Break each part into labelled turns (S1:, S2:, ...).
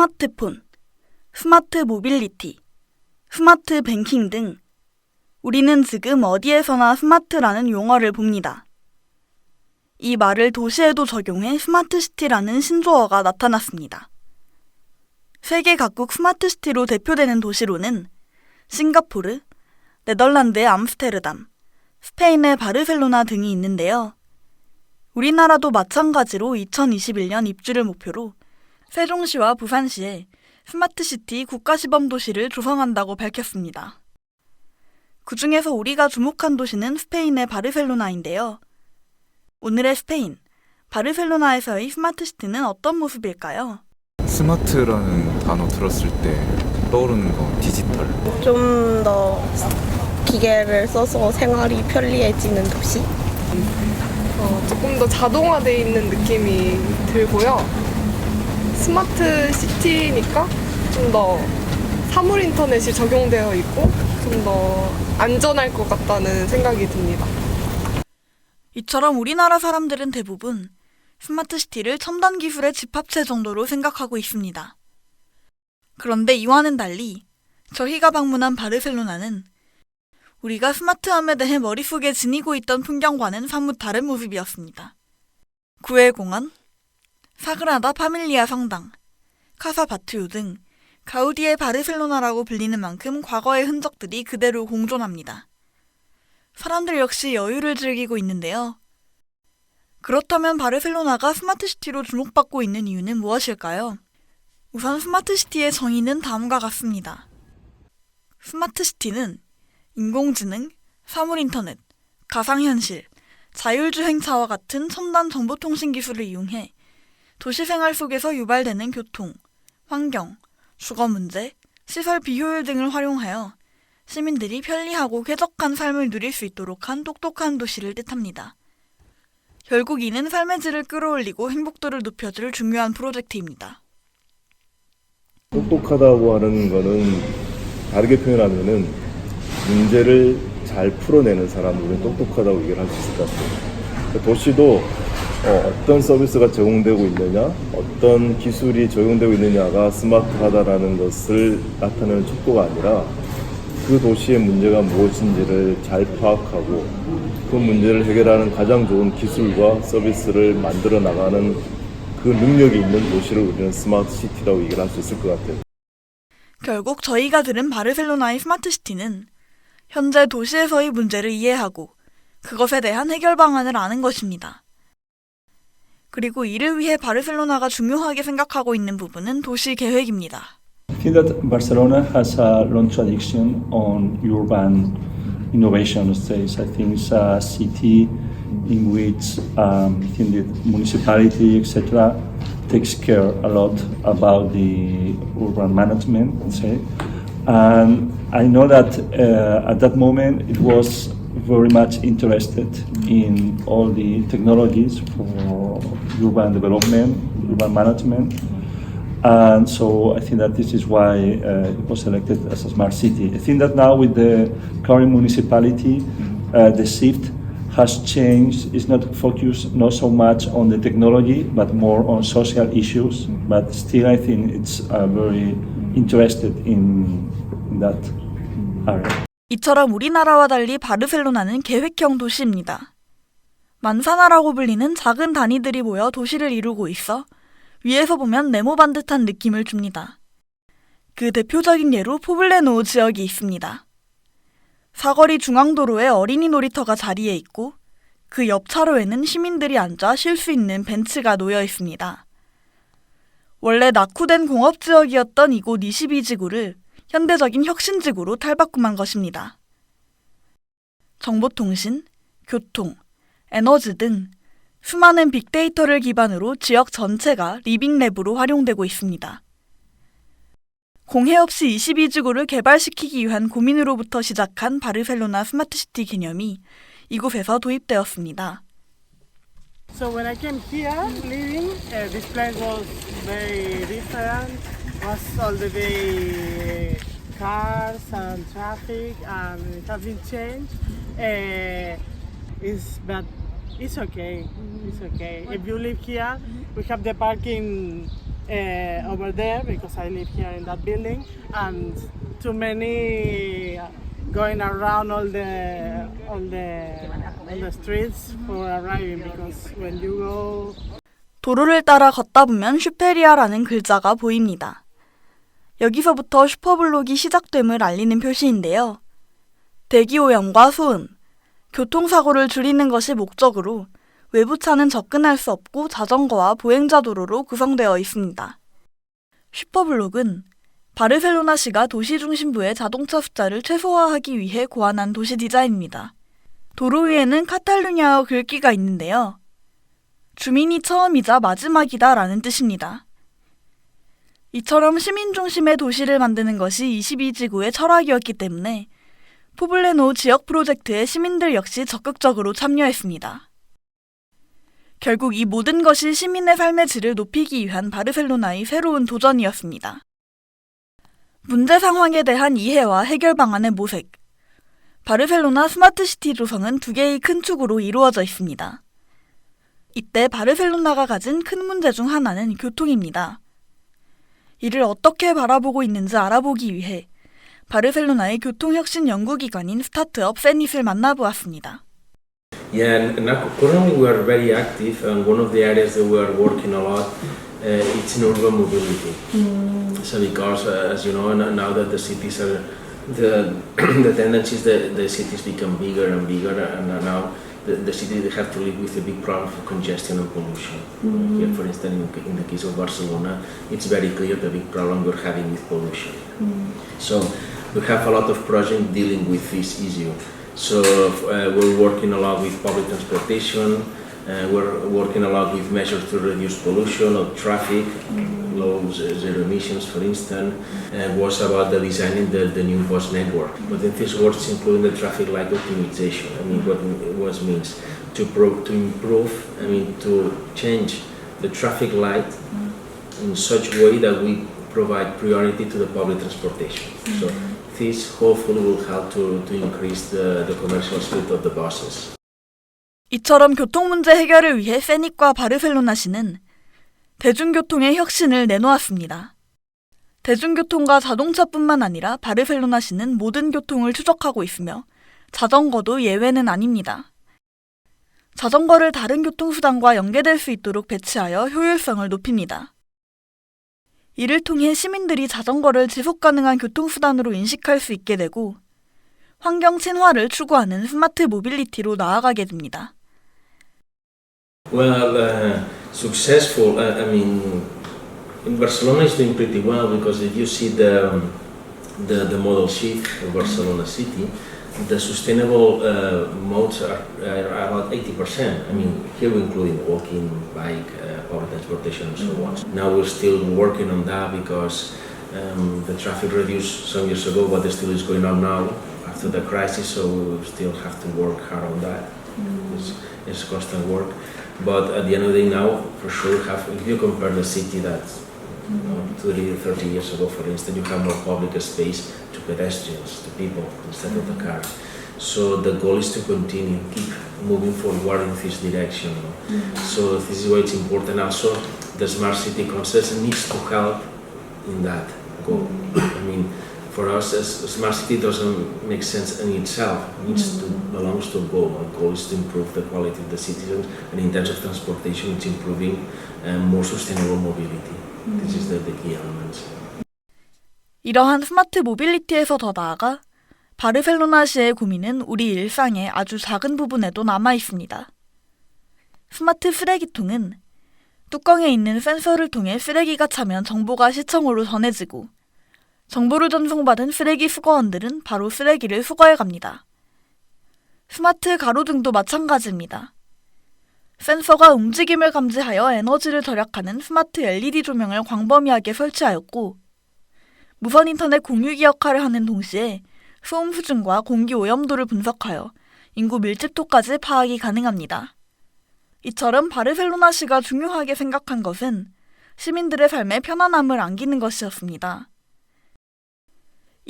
S1: 스마트폰, 스마트 모빌리티, 스마트 뱅킹 등 우리는 지금 어디에서나 스마트라는 용어를 봅니다. 이 말을 도시에도 적용해 스마트시티라는 신조어가 나타났습니다. 세계 각국 스마트시티로 대표되는 도시로는 싱가포르, 네덜란드의 암스테르담, 스페인의 바르셀로나 등이 있는데요. 우리나라도 마찬가지로 2021년 입주를 목표로 세종시와 부산시에 스마트시티 국가시범 도시를 조성한다고 밝혔습니다. 그 중에서 우리가 주목한 도시는 스페인의 바르셀로나인데요. 오늘의 스페인, 바르셀로나에서의 스마트시티는 어떤 모습일까요?
S2: 스마트라는 단어 들었을 때 떠오르는 건 디지털.
S3: 좀 더 기계를 써서 생활이 편리해지는 도시?
S4: 어, 조금 더 자동화되어 있는 느낌이 들고요. 스마트 시티니까 좀 더 사물 인터넷이 적용되어 있고 좀 더 안전할 것 같다는 생각이 듭니다.
S1: 이처럼 우리나라 사람들은 대부분 스마트 시티를 첨단 기술의 집합체 정도로 생각하고 있습니다. 그런데 이와는 달리 저희가 방문한 바르셀로나는 우리가 스마트함에 대해 머릿속에 지니고 있던 풍경과는 사뭇 다른 모습이었습니다. 구엘 공원, 사그라다 파밀리아 성당, 카사바투유 등 가우디의 바르셀로나라고 불리는 만큼 과거의 흔적들이 그대로 공존합니다. 사람들 역시 여유를 즐기고 있는데요. 그렇다면 바르셀로나가 스마트시티로 주목받고 있는 이유는 무엇일까요? 우선 스마트시티의 정의는 다음과 같습니다. 스마트시티는 인공지능, 사물인터넷, 가상현실, 자율주행차와 같은 첨단 정보통신 기술을 이용해 도시 생활 속에서 유발되는 교통, 환경, 주거 문제, 시설 비효율 등을 활용하여 시민들이 편리하고 쾌적한 삶을 누릴 수 있도록 한 똑똑한 도시를 뜻합니다. 결국 이는 삶의 질을 끌어올리고 행복도를 높여줄 중요한 프로젝트입니다.
S5: 똑똑하다고 하는 거는 다르게 표현하면은 문제를 잘 풀어내는 우리는 똑똑하다고 얘기를 할 수 있을 것 같아요. 도시도 어, 떤 서비스가 제공되고 있느냐, 어떤 기술이 적용되고 있느냐가 스마트하다라는 것을 나타내는 척도가 아니라 그 도시의 문제가 무엇인지를 잘 파악하고 그 문제를 해결하는 가장 좋은 기술과 서비스를 만들어 나가는 그 능력이 있는 도시를 우리는 스마트 시티라고 얘기를 할 수 있을 것 같아요.
S1: 결국 저희가 들은 바르셀로나의 스마트 시티는 현재 도시에서의 문제를 이해하고 그것에 대한 해결 방안을 아는 것입니다. 그리고 이를 위해 바르셀로나가 중요하게 생각하고 있는 부분은 도시 계획입니다.
S6: I think that Barcelona has a long tradition on urban innovation states. I think it's a city in which um, I think the municipality, etc., takes care a lot about the urban management, say. And I know that uh, at that moment it was very much interested in all the technologies for urban development, urban management. And so I think that this is why uh, it was selected as a smart city. I think that now with the current municipality, uh, the shift has changed. It's not focused not so much on the technology, but more on social issues. But still, I think it's uh, very interested in, in that area.
S1: 이처럼 우리나라와 달리 바르셀로나는 계획형 도시입니다. 만사나라고 불리는 작은 단위들이 모여 도시를 이루고 있어 위에서 보면 네모반 듯한 느낌을 줍니다. 그 대표적인 예로 포블레노 지역이 있습니다. 사거리 중앙도로에 어린이 놀이터가 자리에 있고 그 옆 차로에는 시민들이 앉아 쉴 수 있는 벤츠가 놓여 있습니다. 원래 낙후된 공업지역이었던 이곳 22지구를 현대적인 혁신지구로 탈바꿈한 것입니다. 정보통신, 교통, 에너지 등 수많은 빅데이터를 기반으로 지역 전체가 리빙랩으로 활용되고 있습니다. 공해 없이 22지구를 개발시키기 위한 고민으로부터 시작한 바르셀로나 스마트시티 개념이 이곳에서 도입되었습니다.
S7: So when I came here living, uh, this place was very different. Was all the day cars and traffic, and it has been changed. Uh, it's but it's okay. It's okay. If you live here, we have the parking uh, over there because I live here in that building, and too many uh, going around all the all the all the streets for arriving because when you go
S1: 도로를 따라 걷다 보면 슈페리아라는 글자가 보입니다. 여기서부터 슈퍼블록이 시작됨을 알리는 표시인데요. 대기 오염과 소음, 교통사고를 줄이는 것이 목적으로 외부 차는 접근할 수 없고 자전거와 보행자 도로로 구성되어 있습니다. 슈퍼블록은 바르셀로나시가 도시 중심부의 자동차 숫자를 최소화하기 위해 고안한 도시 디자인입니다. 도로 위에는 카탈루냐어 글귀가 있는데요. 주민이 처음이자 마지막이다 라는 뜻입니다. 이처럼 시민 중심의 도시를 만드는 것이 22지구의 철학이었기 때문에 포블레노 지역 프로젝트에 시민들 역시 적극적으로 참여했습니다. 결국 이 모든 것이 시민의 삶의 질을 높이기 위한 바르셀로나의 새로운 도전이었습니다. 문제 상황에 대한 이해와 해결 방안의 모색. 바르셀로나 스마트 시티 조성은 두 개의 큰 축으로 이루어져 있습니다. 이때 바르셀로나가 가진 큰 문제 중 하나는 교통입니다. 이를 어떻게 바라보고 있는지 알아보기 위해 바르셀로나의 교통혁신 연구기관인 스타트업 세닛을 만나보았습니다.
S8: Yeah, and currently we are very active, and one of the areas that we are working a lot uh, it's in urban mobility. So because, uh, as you know, now that the cities are, the the tendency is that the cities become bigger and bigger, and now the, the city they have to live with a big problem for congestion and pollution. Here, for instance, in, in the case of Barcelona, it's very clear the big problem we're having with pollution. So we have a lot of projects dealing with this issue. So uh, we're working a lot with public transportation. Uh, we're working a lot with measures to reduce pollution of traffic, low z- zero emissions, for instance. Uh, was about the designing the, the new bus network. But in this works including the traffic light optimization. I mean, what it was means to pro- to improve. I mean, to change the traffic light in such way that we provide priority to the public transportation. So this hopefully will help to, to increase the, the commercial speed of the buses.
S1: 이처럼 교통 문제 해결을 위해 세닉과 바르셀로나 시는 대중교통의 혁신을 내놓았습니다. 대중교통과 자동차뿐만 아니라 바르셀로나 시는 모든 교통을 추적하고 있으며 자전거도 예외는 아닙니다. 자전거를 다른 교통수단과 연계될 수 있도록 배치하여 효율성을 높입니다. 이를 통해 시민들이 자전거를 지속 가능한 교통수단으로 인식할 수 있게 되고 환경 친화를 추구하는 스마트 모빌리티로 나아가게 됩니다.
S8: Well, uh, successful. Uh, I mean, in Barcelona is doing pretty well because if you see the um, the, the model shift of Barcelona city, the sustainable uh, modes are, are about 80%. I mean, here we're including walking, bike, uh, public transportation, and so on. Now we're still working on that because um, the traffic reduced some years ago, but it still is going on now after the crisis. So we still have to work hard on that. It's, it's constant work. But at the end of the day, now for sure, have if you compare the city that you know, 30, 30 years ago, for instance, you have more public space to pedestrians, to people instead of the mm-hmm. cars. So the goal is to continue, keep moving forward in this direction. Mm-hmm. So this is why it's important. Also, the smart city concept needs to help in that goal. Mm-hmm. I mean, for us, as a smart city doesn't make sense in itself. It needs to belongs to a goal. Our goal is to improve the quality of the citizens, and in terms of transportation, it's improving um, more sustainable mobility. This is the, the key elements.
S1: 이러한 스마트 모빌리티에서 더 나아가 바르셀로나시의 고민은 우리 일상의 아주 작은 부분에도 남아 있습니다. 스마트 쓰레기통은 뚜껑에 있는 센서를 통해 쓰레기가 차면 정보가 시청으로 전해지고 정보를 전송받은 쓰레기 수거원들은 바로 쓰레기를 수거해 갑니다. 스마트 가로등도 마찬가지입니다. 센서가 움직임을 감지하여 에너지를 절약하는 스마트 LED 조명을 광범위하게 설치하였고 무선 인터넷 공유기 역할을 하는 동시에 소음 수준과 공기 오염도를 분석하여 인구 밀집도까지 파악이 가능합니다. 이처럼 바르셀로나시가 중요하게 생각한 것은 시민들의 삶의 편안함을 안기는 것이었습니다.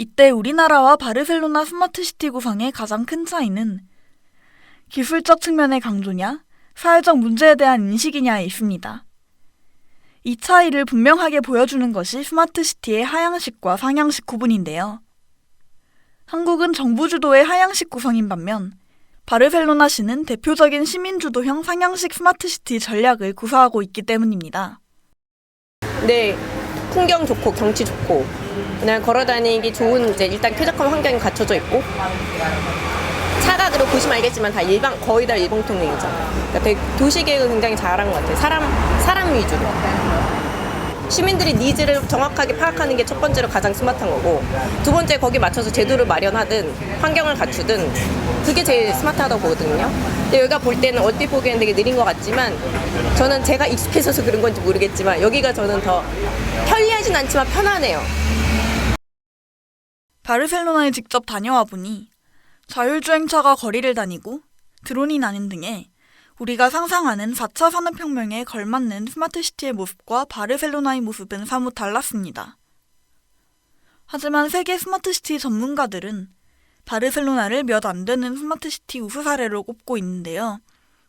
S1: 이때 우리나라와 바르셀로나 스마트시티 구성의 가장 큰 차이는 기술적 측면의 강조냐, 사회적 문제에 대한 인식이냐에 있습니다. 이 차이를 분명하게 보여주는 것이 스마트시티의 하향식과 상향식 구분인데요. 한국은 정부 주도의 하향식 구성인 반면 바르셀로나시는 대표적인 시민 주도형 상향식 스마트시티 전략을 구사하고 있기 때문입니다.
S3: 네, 풍경 좋고 경치 좋고 그냥 걸어다니기 좋은 이제 일단 쾌적한 환경이 갖춰져 있고 차가 그리고 보시면 알겠지만 다 일반 거의 다 일방통행이잖아요. 그러니까 되게 도시 계획을 굉장히 잘한 것 같아요. 사람 사람 위주로. 시민들이 니즈를 정확하게 파악하는 게 첫 번째로 가장 스마트한 거고 두 번째 거기 맞춰서 제도를 마련하든 환경을 갖추든 그게 제일 스마트하다고 보거든요. 근데 여기가 볼 때는 얼핏 보기에는 되게 느린 것 같지만 저는 제가 익숙해져서 그런 건지 모르겠지만 여기가 저는 더 편리하진 않지만 편하네요.
S1: 바르셀로나에 직접 다녀와 보니 자율주행차가 거리를 다니고 드론이 나는 등의 우리가 상상하는 4차 산업혁명에 걸맞는 스마트시티의 모습과 바르셀로나의 모습은 사뭇 달랐습니다. 하지만 세계 스마트시티 전문가들은 바르셀로나를 몇 안 되는 스마트시티 우수 사례로 꼽고 있는데요.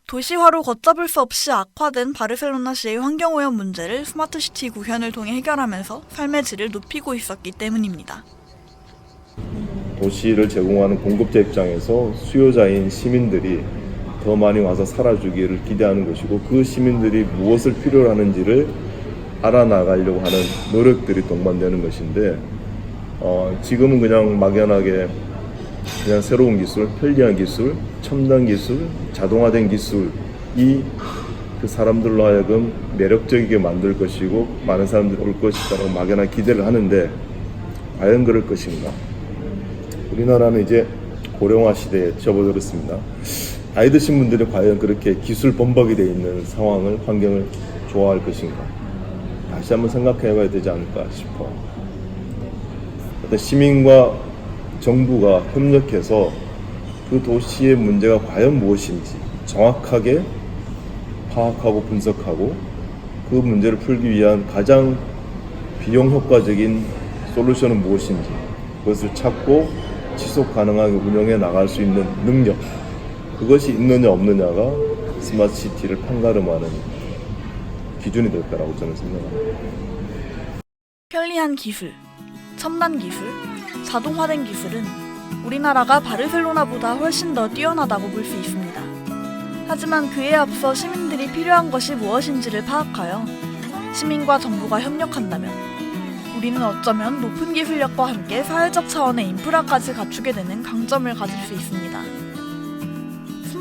S1: 도시화로 걷잡을 수 없이 악화된 바르셀로나시의 환경오염 문제를 스마트시티 구현을 통해 해결하면서 삶의 질을 높이고 있었기 때문입니다.
S5: 도시를 제공하는 공급자 입장에서 수요자인 시민들이 더 많이 와서 살아주기를 기대하는 것이고 그 시민들이 무엇을 필요로 하는지를 알아나가려고 하는 노력들이 동반되는 것인데 어, 지금은 그냥 막연하게 그냥 새로운 기술, 편리한 기술, 첨단 기술, 자동화된 기술이 그 사람들로 하여금 매력적이게 만들 것이고 많은 사람들이 올 것이다라고 막연한 기대를 하는데 과연 그럴 것인가? 우리나라는 이제 고령화 시대에 접어들었습니다. 나이 드신 분들이 과연 그렇게 기술 범벅이 되어 있는 상황을 환경을 좋아할 것인가? 다시 한번 생각해 봐야 되지 않을까 싶어. 어떤 시민과 정부가 협력해서 그 도시의 문제가 과연 무엇인지 정확하게 파악하고 분석하고 그 문제를 풀기 위한 가장 비용 효과적인 솔루션은 무엇인지 그것을 찾고 지속 가능하게 운영해 나갈 수 있는 능력 그것이 있느냐 없느냐가 스마트 시티를 판가름하는 기준이 될 거라고 저는 생각합니다.
S1: 편리한 기술, 첨단 기술, 자동화된 기술은 우리나라가 바르셀로나보다 훨씬 더 뛰어나다고 볼 수 있습니다. 하지만 그에 앞서 시민들이 필요한 것이 무엇인지를 파악하여 시민과 정부가 협력한다면 우리는 어쩌면 높은 기술력과 함께 사회적 차원의 인프라까지 갖추게 되는 강점을 가질 수 있습니다.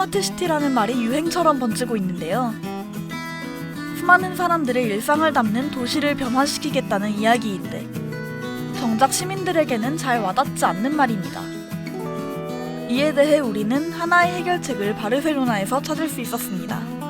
S1: 스마트시티라는 말이 유행처럼 번지고 있는데요. 수많은 사람들의 일상을 담는 도시를 변화시키겠다는 이야기인데 정작 시민들에게는 잘 와닿지 않는 말입니다. 이에 대해 우리는 하나의 해결책을 바르셀로나에서 찾을 수 있었습니다.